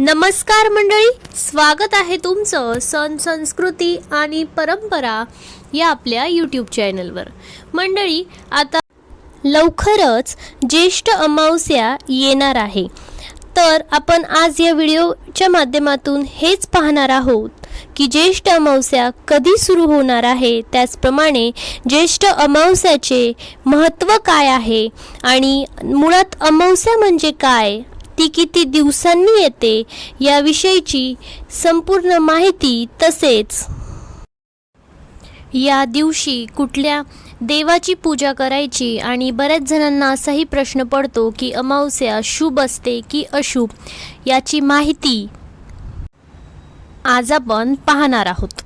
नमस्कार मंडळी स्वागत आहे तुमचं सण संस्कृती आणि परंपरा या आपल्या यूट्यूब चॅनलवर मंडळी आता लवकरच ज्येष्ठ अमावस्या येणार आहे. तर आपण आज या व्हिडिओच्या माध्यमातून हेच पाहणार आहोत की ज्येष्ठ अमावस्या कधी सुरू होणार आहे त्याचप्रमाणे ज्येष्ठ अमावस्याचे महत्त्व काय आहे आणि मुळात अमावस्या म्हणजे काय? ती किती दिवसांनी येते याविषयीची संपूर्ण माहिती तसेच. या दिवशी कुठल्या देवाची पूजा करायची आणि बऱ्याच जणांना असाही प्रश्न पडतो की अमावस्या शुभ असते की अशुभ याची माहिती आज आपण पाहणार आहोत.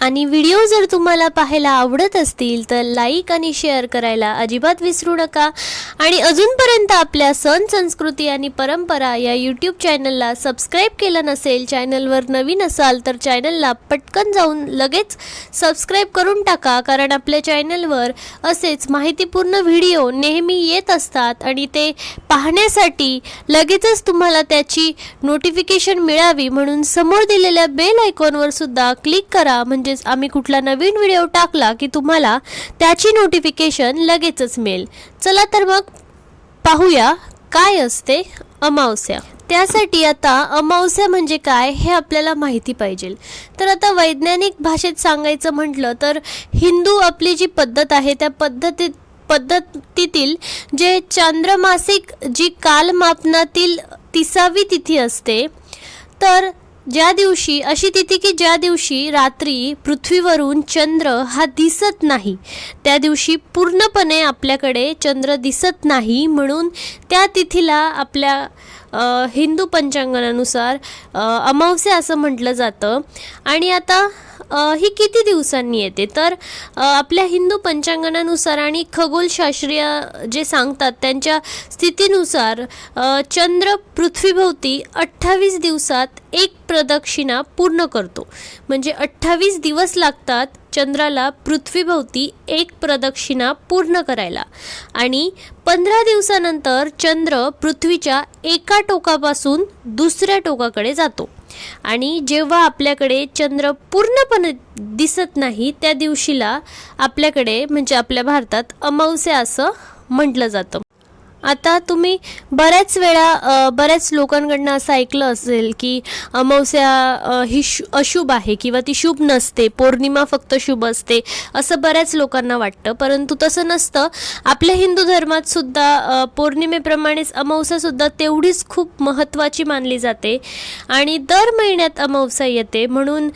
आणि व्हिडिओ जर तुम्हाला पाहायला आवडत असतील तर लाईक आणि शेअर करायला अजिबात विसरू नका. आणि अजूनपर्यंत आपल्या सण संस्कृती आणि परंपरा या यूट्यूब चॅनलला सबस्क्राईब केलं नसेल चॅनलवर नवीन असाल तर चॅनलला पटकन जाऊन लगेच सबस्क्राईब करून टाका. कारण आपल्या चॅनलवर असेच माहितीपूर्ण व्हिडिओ नेहमी येत असतात आणि ते पाहण्यासाठी लगेचच तुम्हाला त्याची नोटिफिकेशन मिळावी म्हणून समोर दिलेल्या बेल आयकॉनवर सुद्धा क्लिक करा. म्हणजे म्हणजेच आम्ही कुठला नवीन व्हिडिओ टाकला की तुम्हाला त्याची नोटिफिकेशन लगेचच मिळेल. चला तर मग पाहूया काय असते अमावस्या. त्यासाठी आता अमावस्या म्हणजे काय हे आपल्याला माहिती पाहिजे. तर आता वैज्ञानिक भाषेत सांगायचं म्हटलं तर हिंदू आपली जी पद्धत आहे त्या पद्धतीत पद्धतीतील जे चांद्रमासिक जी कालमापनातील तिसावी तिथी असते तर ज्या दिवशी अशी तिथी की ज्या दिवशी रात्री पृथ्वीवरून चंद्र हा दिसत नाही त्या दिवशी पूर्णपणे आपल्याकडे चंद्र दिसत नाही म्हणून त्या तिथीला आपल्या हिंदू पंचांगानुसार अमावस्या असं म्हटलं जातं. आणि आता ही किती दिवसांनी येते? तर आपल्या हिंदू पंचांगणानुसार आणि खगोलशास्त्रीय जे सांगतात त्यांच्या स्थितीनुसार चंद्र पृथ्वीभोवती अठ्ठावीस दिवसात एक प्रदक्षिणा पूर्ण करतो. म्हणजे अठ्ठावीस दिवस लागतात चंद्राला पृथ्वीभोवती एक प्रदक्षिणा पूर्ण करायला. आणि पंधरा दिवसानंतर चंद्र पृथ्वीच्या एका टोकापासून दुसऱ्या टोकाकडे जातो. आणि जेव्हा आपल्याकडे चंद्र पूर्णपणे दिसत नाही त्या दिवशीला आपल्याकडे म्हणजे आपल्या भारतात अमावस्या असं म्हटलं जातं. आता तुम्ही बऱ्याच वेळा बऱ्याच लोकांकडनं असं ऐकलं असेल की अमावस्या ही शु अशुभ आहे किंवा ती शुभ नसते पौर्णिमा फक्त शुभ असते असं बऱ्याच लोकांना वाटतं. परंतु तसं नसतं. आपल्या हिंदू धर्मात सुद्धा पौर्णिमेप्रमाणेच अमावस्यासुद्धा तेवढीच खूप महत्त्वाची मानली जाते. आणि दर महिन्यात अमावस्या येते. म्हणून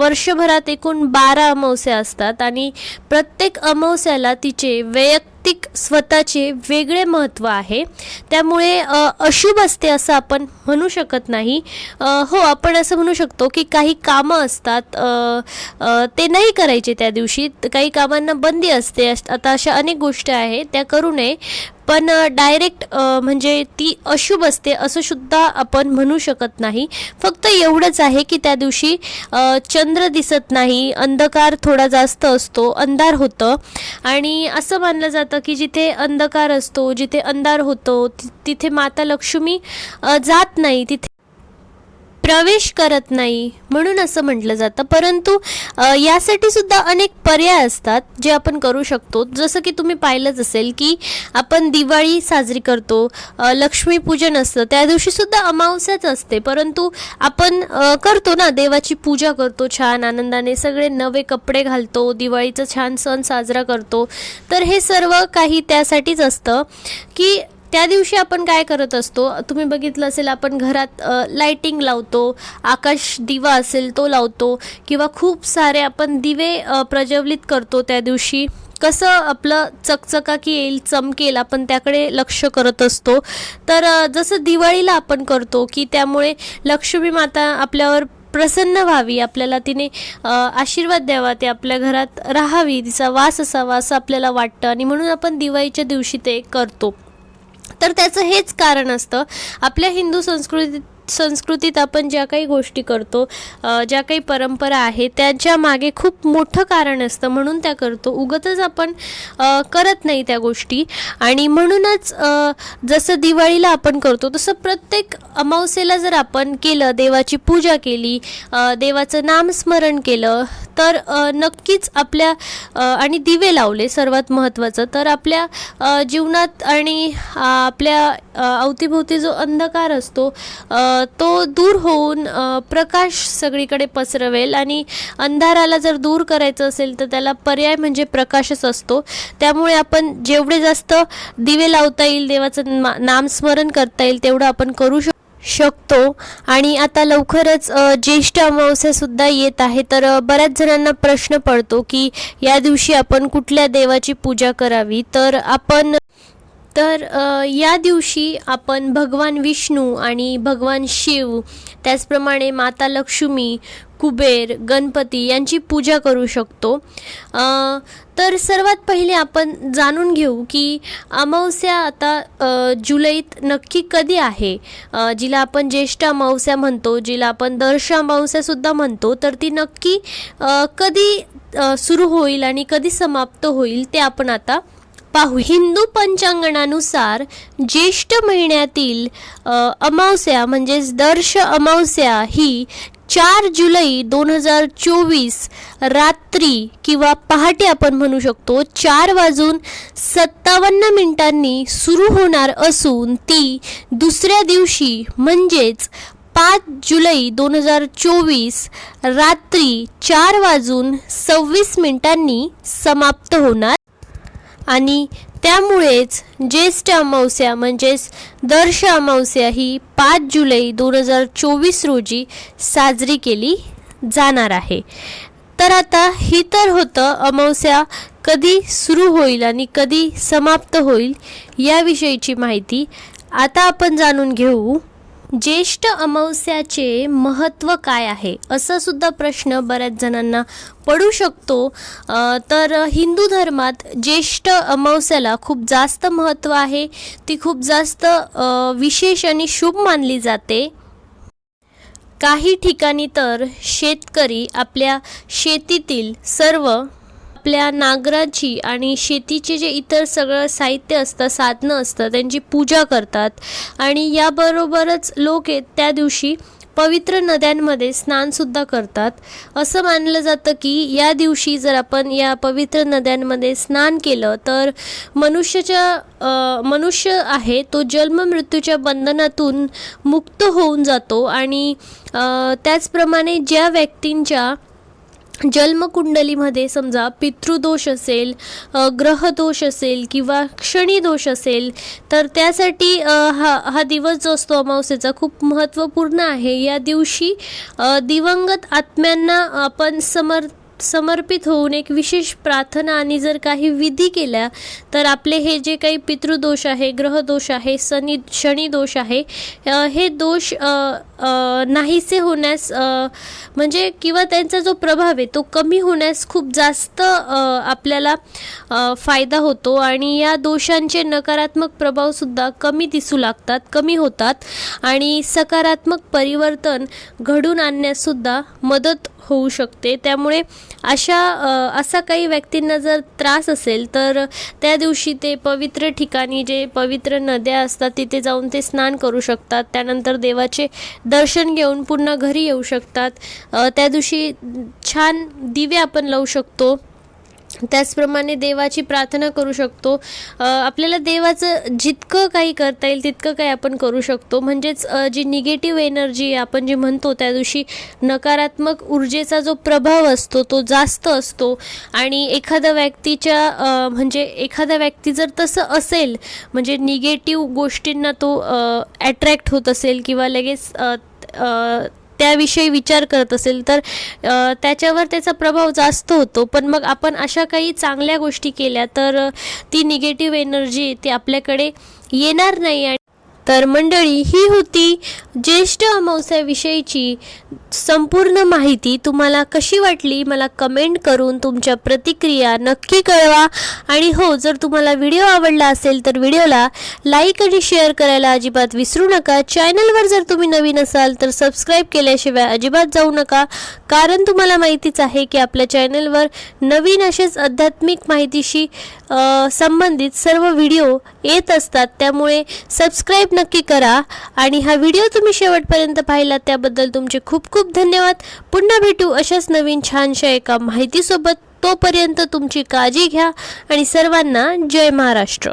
वर्षभरात एकूण बारा अमावस्या असतात. आणि प्रत्येक अमावस्याला तिचे वैयक्तिक प्रत्येक स्वतःचे वेगळे महत्त्व आहे. त्यामुळे अशुभ असते असं आपण म्हणू शकत नाही. हो आपण असं म्हणू शकतो की काही कामं असतात ते नाही करायचे त्या दिवशी. काही कामांना बंदी असते. आता अशा अनेक गोष्टी आहेत. त्या करू नये. पण डायरेक्ट म्हणजे ती अशुभ असते असं सुद्धा आपण म्हणू शकत नाही. फक्त एवढंच आहे की त्या दिवशी चंद्र दिसत नाही अंधकार थोडा जास्त असतो अंधार होतं. आणि असं मानलं जातं की जिथे अंधकार असतो जिथे अंधार होतो ति- तिथे माता लक्ष्मी जात नाही तिथे प्रवेश करत नाही म्हणून असं म्हटलं जातं. परंतु यासाठी सुद्धा अनेक पर्याय असतात जे आपण करू शकतो. जसं की तुम्ही पाहिलंच असेल की आपण दिवाळी साजरी करतो लक्ष्मीपूजन असतं त्या दिवशी सुद्धा अमावस्याच असते. परंतु आपण करतो ना देवाची पूजा करतो छान आनंदाने सगळे नवे कपडे घालतो दिवाळीचा छान सण साजरा करतो. तर हे सर्व काही त्यासाठीच असतं की त्या दिवशी आपण काय करत असतो तुम्ही बघितलं असेल आपण घरात अ, लाइटिंग लावतो आकाश दिवा असेल तो लावतो किंवा खूप सारे आपण दिवे प्रज्वलित करतो त्या दिवशी. कसं आपलं चकचकाकी येईल चमकेल आपण त्याकडे लक्ष करत असतो. तर जसं दिवाळीला आपण करतो की त्यामुळे लक्ष्मी माता आपल्यावर प्रसन्न व्हावी आपल्याला तिने आशीर्वाद द्यावा ते आपल्या घरात राहावी तिचा वास असावा असं आपल्याला वाटतं. आणि म्हणून आपण दिवाळीच्या दिवशी ते करतो. तर त्याचं हेच कारण असतं. आपल्या हिंदू संस्कृतीत संस्कृतीत आपण ज्या काही गोष्टी करतो ज्या काही परंपरा आहे त्याच्यामागे खूप मोठं कारण असतं. म्हणून त्या करतो. उगतच आपण करत नाही त्या गोष्टी. आणि म्हणूनच जसं दिवाळीला आपण करतो तसं प्रत्येक अमावस्येला जर आपण केलं देवाची पूजा केली देवाचं नामस्मरण केलं तर नक्कीच आपल्या आणि दिवे लावले सर्वात महत्त्वाचं. तर आपल्या जीवनात आणि आपल्या अवतीभोवती जो अंधकार असतो तो दूर होऊन प्रकाश सगळीकडे पसरवेल आणि अंधाराला जर दूर करायचं असेल तर त्याला पर्याय म्हणजे प्रकाशच असतो. त्यामुळे आपण जेवढे जास्त दिवे लावता येईल देवाचं मा- नामस्मरण करता येईल तेवढं आपण करू शकतो शकतो. आणि आता लवकरच ज्येष्ठ अमावस्यासुद्धा येत आहे. तर बऱ्याच जणांना प्रश्न पडतो की या दिवशी आपण कुठल्या देवाची पूजा करावी? तर आपण तर या दिवशी आपण भगवान विष्णू आणि भगवान शिव त्याचप्रमाणे माता लक्ष्मी कुबेर गणपती यांची पूजा करू शकतो. तर सर्वात पहिले आपण जाणून घेऊ की अमावस्या आता जुलैत नक्की कधी आहे? जिला आपण ज्येष्ठ अमावस्या म्हणतो जिला आपण दर्श अमावस्यासुद्धा म्हणतो तर ती नक्की कधी सुरू होईल आणि कधी समाप्त होईल ते आपण आता पाहू. हिंदू पंचांगणानुसार ज्येष्ठ महिन्यातील अमावस्या म्हणजेच दर्श अमावस्या ही चार जुलै दोन हजार चोवीस रात्री किंवा पहाटे आपण म्हणू शकतो चार वाजून सत्तावन्न मिनिटांनी सुरू होणार असून ती दुसऱ्या दिवशी म्हणजेच पाच जुलै दोन हजार चोवीस रात्री चार वाजून सव्वीस मिनिटांनी समाप्त होणार आणि त्यामुळेच ज्येष्ठ अमावस्या म्हणजेच दर्श अमावस्या ही पाच जुलै दोन हजार चोवीस रोजी साजरी केली जाणार आहे. तर आता ही तर होतं अमावस्या कधी सुरू होईल आणि कधी समाप्त होईल याविषयीची माहिती आता आपण जाणून घेऊ. ज्येष्ठ अमावस्याचे महत्त्व काय आहे? असा सुद्धा प्रश्न बऱ्याच जणांना पडू शकतो. तर हिंदू धर्मात ज्येष्ठ अमावस्याला खूप जास्त महत्त्व आहे. ती खूप जास्त विशेष आणि शुभ मानली जाते. काही ठिकाणी तर शेतकरी आपल्या शेतीतील सर्व आपल्या नांगराची आणि शेतीचे जे इतर सगळं साहित्य असतं साधनं असतं त्यांची पूजा करतात. आणि याबरोबरच लोक त्या दिवशी पवित्र नद्यांमध्ये स्नानसुद्धा करतात. असं मानलं जातं की या दिवशी जर आपण या पवित्र नद्यांमध्ये स्नान केलं तर मनुष्याच्या मनुष्य आहे तो जन्म मृत्यूच्या बंधनातून मुक्त होऊन जातो. आणि त्याचप्रमाणे ज्या व्यक्तींच्या जन्मकुंडलीमध्ये समजा पितृदोष असेल ग्रहदोष असेल किंवा क्षणी दोष असेल तर त्यासाठी हा हा दिवस जो असतो अमावस्येचा खूप महत्त्वपूर्ण आहे. या दिवशी दिवंगत आत्म्यांना आपण समर्थ समर्पित होऊन एक विशेष प्रार्थना आणि जर काही विधी केल्या तर आपले हे जे काही पितृदोष आहे ग्रहदोष आहे शनी शनी दोष आहे हे दोष नाहीसे होण्यास म्हणजे किंवा त्यांचा जो प्रभाव आहे तो कमी होण्यास खूप जास्त आपल्याला फायदा होतो. आणि या दोषांचे नकारात्मक प्रभावसुद्धा कमी दिसू लागतात कमी होतात. आणि सकारात्मक परिवर्तन घडून आणण्याससुद्धा मदत होऊ शकते. त्यामुळे अशा असा काही व्यक्तींना जर त्रास असेल तर त्या दिवशी ते पवित्र ठिकाणी जे पवित्र नद्या असतात तिथे जाऊन ते स्नान करू शकतात. त्यानंतर देवाचे दर्शन घेऊन पुन्हा घरी येऊ शकतात. त्या दिवशी छान दिवे आपण लावू शकतो. त्याचप्रमाणे देवाची प्रार्थना करू शकतो. आपल्याला देवाचं जितकं काही करता येईल तितकं काही आपण करू शकतो. म्हणजेच जी निगेटिव्ह एनर्जी आपण जी म्हणतो त्या दिवशी नकारात्मक ऊर्जेचा जो प्रभाव असतो तो जास्त असतो. आणि एखाद्या व्यक्तीच्या म्हणजे एखादा व्यक्ती जर तसं असेल म्हणजे निगेटिव्ह गोष्टींना तो ॲट्रॅक्ट होत असेल किंवा लगेच त्याविषयी विचार करत असेल तर त्याच्यावर त्याचा प्रभाव जास्त होतो. पण मग आपण अशा काही चांगल्या गोष्टी केल्या तर ती निगेटिव्ह एनर्जी ती आपल्याकडे येणार नाही आणि तर मंडळी ही होती ज्येष्ठ अमावस्याविषयीची संपूर्ण माहिती. तुम्हाला कशी वाटली? मला कमेंट करून तुमच्या प्रतिक्रिया नक्की कळवा. आणि हो जर तुम्हाला व्हिडिओ आवडला असेल तर व्हिडिओला लाईक आणि शेअर करायला अजिबात विसरू नका. चॅनलवर जर तुम्ही नवीन असाल तर सबस्क्राईब केल्याशिवाय अजिबात जाऊ नका. कारण तुम्हाला माहितीच आहे की आपल्या चॅनलवर नवीन असेच आध्यात्मिक माहितीशी संबंधित सर्व व्हिडिओ येत असतात. त्यामुळे सबस्क्राईब नक्की करा. आणि हा व्हिडिओ तुम्ही शेवटपर्यंत पाहिला त्याबद्दल तुमचे खूप खूप धन्यवाद. पुन्हा भेटू अशाच नवीन छानशा एका माहितीसोबत. तोपर्यंत तुमची काळजी घ्या. आणि सर्वांना जय महाराष्ट्र.